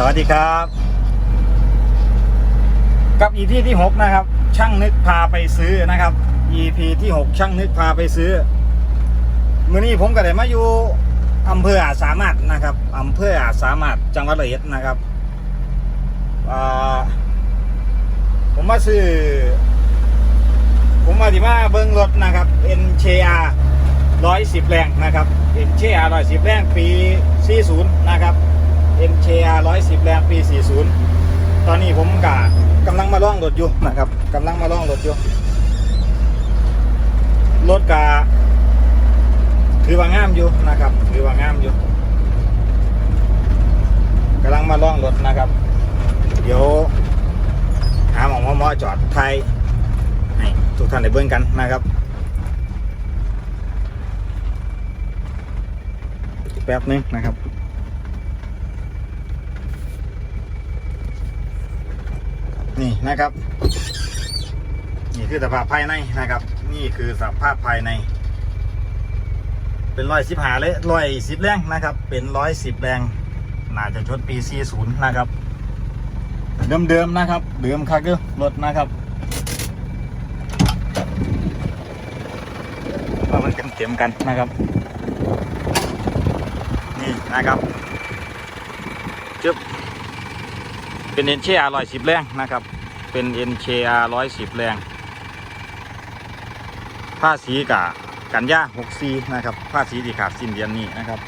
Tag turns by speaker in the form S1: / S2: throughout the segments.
S1: สวัสดีครับ กับ EP ที่ 6 นะครับ ช่างนึกพาไปซื้อนะครับ EP ที่ 6 ช่างนึกพาไปซื้อมื้อนี้ผมก็ได้มาอยู่อำเภออาจสามารถนะครับอำเภออาจสามารถจังหวัดร้อยอ็ดนะครับผมมาซื้อ ผมมาที่มาเบิ้งรถนะครับ NCR 110 แรงนะครับ NCR 110 แรงปี 40 นะครับ NCR 110 แรงปี 40 ตอนนี้ผมกะกำลังมาล่องรถอยู่นะครับกำลังมาล่องรถอยู่รถกะถือว่างามอยู่นะครับถือว่างามอยู่กำลังมาล่องรถนะครับ เดี๋ยวหาหมองมอจอดไทยให้ทุกท่านได้เบิ่งกันนะครับแป๊บนึงนะครับ นี่นะครับ นี่คือสภาพภายในนะครับ นี่คือสภาพภายใน เป็นร้อยสิบหาเลยร้อยสิบแรงนะครับ เป็นร้อยสิบแรงน่าจะชดปีสี่ศูนย์นะครับ เดิมๆนะครับ เดิมคักเด้อรถนะครับว่ามันเต็มๆกันนะครับ นี่นะครับจึ๊บ เป็น NCR 110 แรงนะครับ เป็น NCR 110 แรง ผ้าสีกะกันยา64นะครับ ผ้าสีที่ขาดสิ้นเดือนนี้นะครับ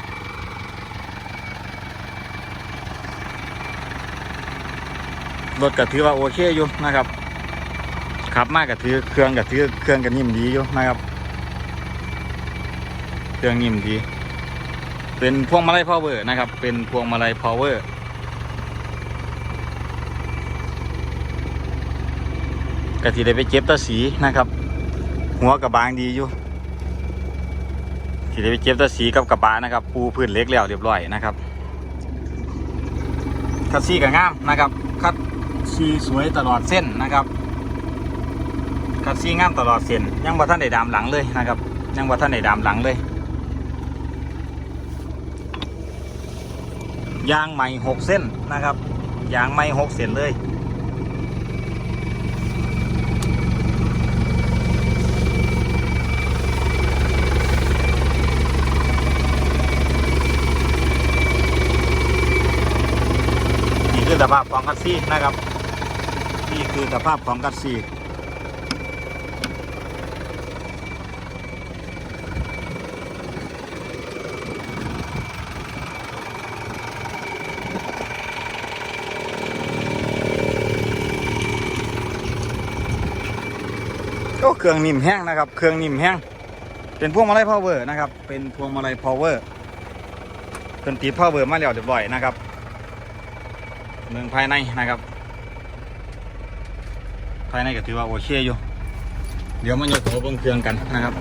S1: รถก็ถือว่าโอเคอยู่นะครับขับมากก็ถือเครื่องก็ถือเครื่องก็นิ่มดีอยู่นะครับ เครื่องนิ่มดี เป็นพวงมาลัยพาวเวอร์นะครับ เป็นพวงมาลัยพาวเวอร์ ก็ที่ได้ไปเก็บตาสีนะครับ หัวกระบางดีอยู่ที่ได้ไปเก็บตาสีกับกระบะนะครับ ปูพื้นเล็กแล้วเรียบร้อยนะครับคัดซีกับงามนะครับ คัดซีสวยตลอดเส้นนะครับ คัดซีงามตลอดเส้น ยังบ่ท่านได้ดามหลังเลยนะครับ ยังบ่ท่านได้ดามหลังเลยยางใหม่หกเส้นนะครับยางใหม่หกเส้นเลย สภาพของคัสซีนะครับ นี่คือสภาพของคัสซีก็เครื่องนิ่มแห้งนะครับ เครื่องนิ่มแห้ง เป็นพวงมาลัยพาวเวอร์นะครับ เป็นพวงมาลัยพาวเวอร์เป็นติดพาวเวอร์มาแล้วเรียบร้อยนะครับ เมืองภายในนะครับ ภายในก็ถือว่าโอเคอยู่ เดี๋ยวมันจะโถเบิ้งเครื่องกันนะครับ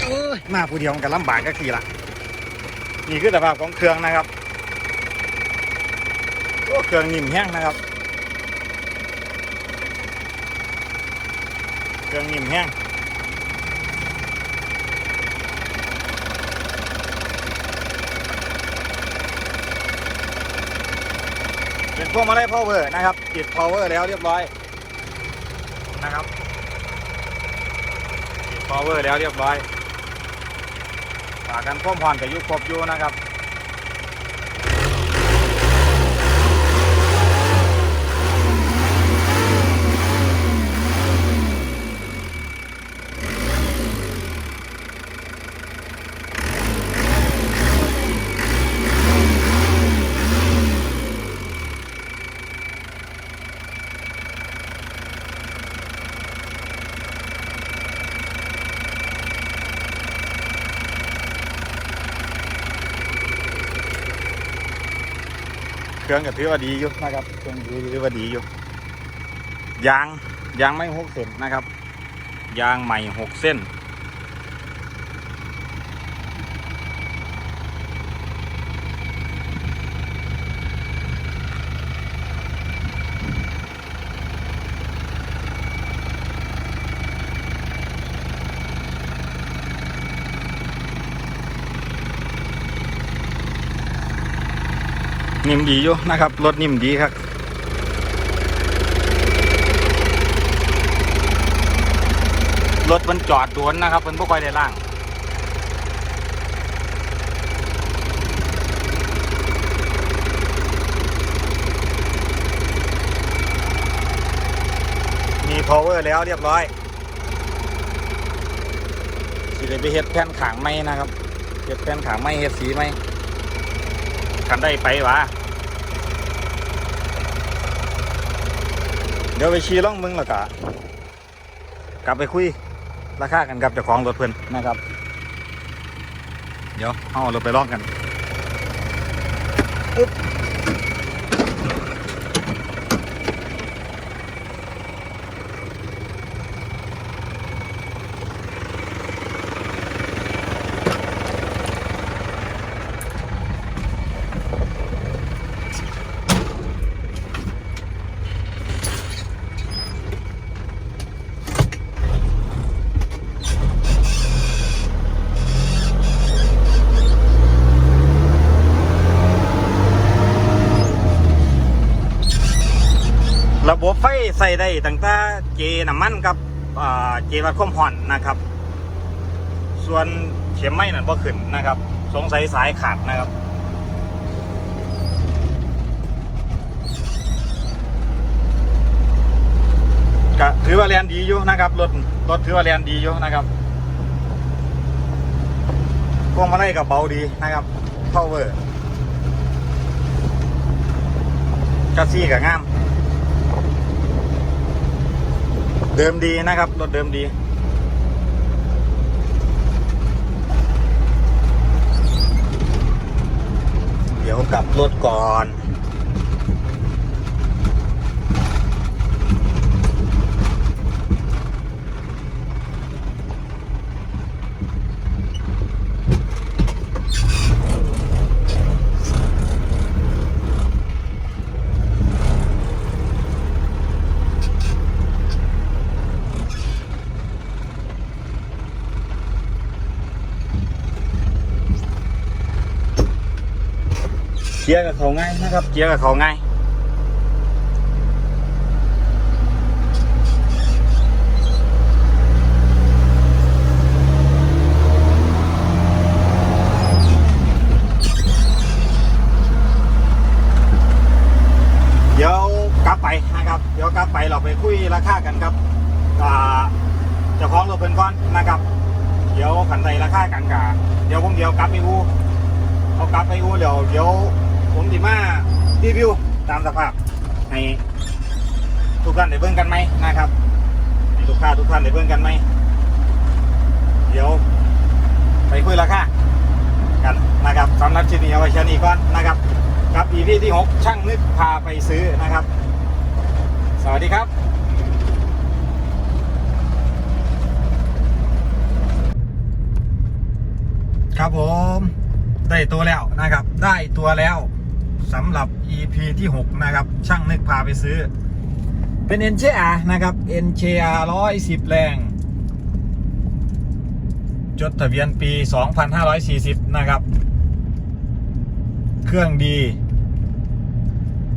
S1: โอ้ยมาผู้เดียวมันก็ลำบากก็ทีละ นี่คือสภาพของเครื่องนะครับโอ้เครื่องนิ่มแห้งนะครับ เครื่องนิ่มแห้งเป็นพวกมาลัยพาวเวอร์นะครับติดพาวเวอร์แล้วเรียบร้อยนะครับติดพาวเวอร์แล้วเรียบร้อย ฝากกันพ่วมพรกับยุคครบอยู่นะครับ รื่องก็ถือว่าดีอยู่นะครับเครื่องถือว่าดีอยู่ยางยางไม่หกเส้นนะครับ ยางใหม่หกเส้น นิ่มดีอยู่นะครับ รถนิ่มดีครับรถมันจอดดวนนะครับมันไม่ค่อยได้ล่าง มี power แล้วเรียบร้อยสิได้ไปเฮ็ดแผ่นขางไม้นะครับเฮ็ดแผ่นขางไม้เฮ็ดสีไหม กันได้ไปวะเดี๋ยวไปชี้ล่องมึงแล้วก็กลับไปคุยราคากันกับเจ้าของรถเพื่อนนะครับ เดี๋ยวเอารถไปล่องกันอึ๊บ ระบบไฟใส่ได้ตั้งแต่เจน้ำมันกับเจวัดความห่อนนะครับ ส่วนเข็มไม้นั่นบ่ขึ้นนะครับ สงสัยสายขาดนะครับก็ถือว่าเรียนดีอยู่นะครับรถรถถือว่าเรียนดีอยู่นะครับพวงมาลัยกับเบาดีนะครับ power กัซี่กับงาม เดิมดีนะครับ รถเดิมดี เดี๋ยวกลับรถก่อน เกียร์กับเขาง่ายนะครับ เกียร์กับเขาง่ายเดี๋ยวกลับไปนะครับ เดี๋ยวกลับไปเราไปคุยราคากันครับอ่าเจ้าของรถเพิ่นก่อนนะครับ เดี๋ยวขันใดราคากันกะเดี๋ยวผมเดี๋ยวกลับไปอูเขากลับไปอูเดี๋ยวเดี๋ยว ผมสิมารีวิวตามสภาพให้ทุกท่านได้เบิ่งกันไหมนะครับให้ลูกค้าทุกท่านได้เบิ่งกันไหมเดี๋ยวไปคุยราคากันนะครับสำหรับชิ้นนี้เอาไว้แค่นี้ก่อนนะครับกับ EP ที่ 6 ช่างนึกพาไปซื้อนะครับ สวัสดีครับครับผม ได้ตัวแล้วนะครับ ได้ตัวแล้ว สำหรับ EP ที่ 6 นะครับ ช่างนึกพาไปซื้อ เป็น NCR นะครับ NCR 110 แรง จดทะเบียนปี 2540 นะครับ เครื่องดี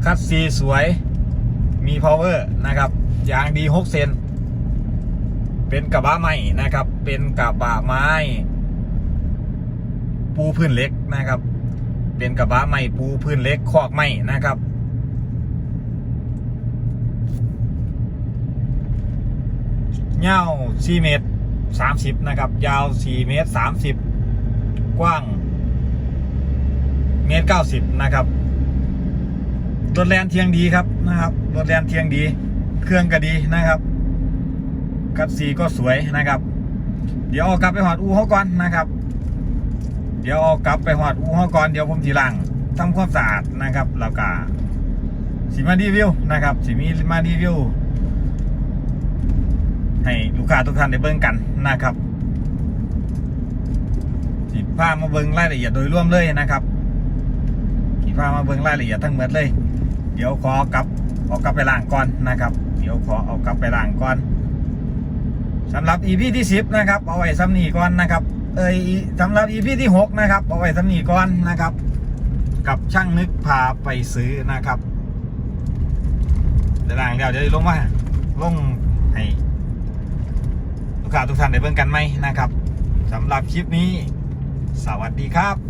S1: คัดซีสวย มี power นะครับ ยางดี 6 เซน เป็นกระบะไม้นะครับ เป็นกระบะไม้ ปูพื้นเล็กนะครับ เป็นกระบะไม้ปูพื้นเล็กคอกไม้นะครับเงา4เมตร30 นะครับ ยาว 4 เมตร 30 กว้าง เมตร 90 นะครับรถแลนเทียงดีครับนะครับรถแลนเทียงดี เครื่องก็ดีนะครับกัดสีก็สวยนะครับ เดี๋ยวเอากลับไปหอดอูเขาก่อนนะครับ ดี๋ยวเอากลับไปหอดอูเขาก่อนเดี๋ยวผมทีหลังทำความสะอาดนะครับแล้วก็สิมารีวิวนะครับสิมีมารีวิวให้ลูกค้าทุกท่านได้เบิ่งกันนะครับสิพามาเบิ่งรายละเอียดโดยรวมเลยนะครับสิพามาเบิ่งรายละเอียดทั้งหมดเลย เดี๋ยวขอกลับเอากลับไปล้างก่อนนะครับ เดี๋ยวขอเอากลับไปล้างก่อนสำหรับ EP ที่ 10 นะครับ เอาไว้ซ้ำนี้ก่อนนะครับ เอยสำหรับอีพีที่ 6 นะครับ เอาไว้สำนีก่อนนะครับ กับช่างนึกพาไปซื้อนะครับเดี๋ยวหลังเดี๋ยวจะลงว่าลงให้ลูกค้าทุกท่านได้เบิ่งกันไหมนะครับสำหรับคลิปนี้ สวัสดีครับ